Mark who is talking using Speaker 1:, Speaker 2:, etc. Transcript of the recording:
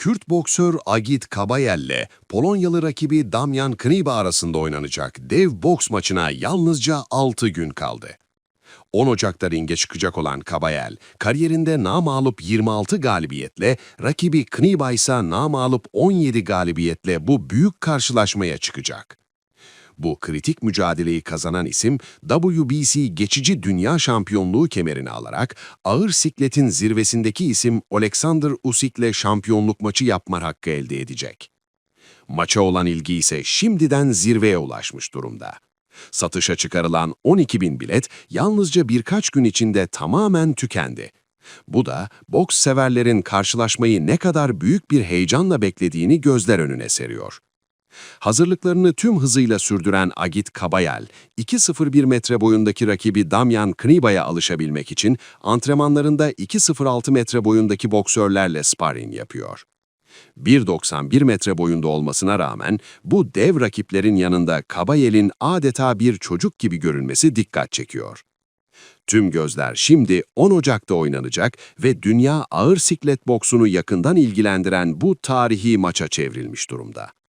Speaker 1: Kürt boksör Agit Kabayel ile Polonyalı rakibi Damian Kniba arasında oynanacak dev boks maçına yalnızca 6 gün kaldı. 10 Ocak'ta ringe çıkacak olan Kabayel, kariyerinde namağlup 26 galibiyetle, rakibi Kniba ise namağlup 17 galibiyetle bu büyük karşılaşmaya çıkacak. Bu kritik mücadeleyi kazanan isim WBC geçici dünya şampiyonluğu kemerini alarak ağır sikletin zirvesindeki isim Alexander Usyk'le şampiyonluk maçı yapma hakkı elde edecek. Maça olan ilgi ise şimdiden zirveye ulaşmış durumda. Satışa çıkarılan 12 bin bilet yalnızca birkaç gün içinde tamamen tükendi. Bu da boks severlerin karşılaşmayı ne kadar büyük bir heyecanla beklediğini gözler önüne seriyor. Hazırlıklarını tüm hızıyla sürdüren Agit Kabayel, 2.01 metre boyundaki rakibi Damian Kniba'ya alışabilmek için antrenmanlarında 2.06 metre boyundaki boksörlerle sparring yapıyor. 1.91 metre boyunda olmasına rağmen bu dev rakiplerin yanında Kabayel'in adeta bir çocuk gibi görünmesi dikkat çekiyor. Tüm gözler şimdi 10 Ocak'ta oynanacak ve dünya ağır siklet boksunu yakından ilgilendiren bu tarihi maça çevrilmiş durumda.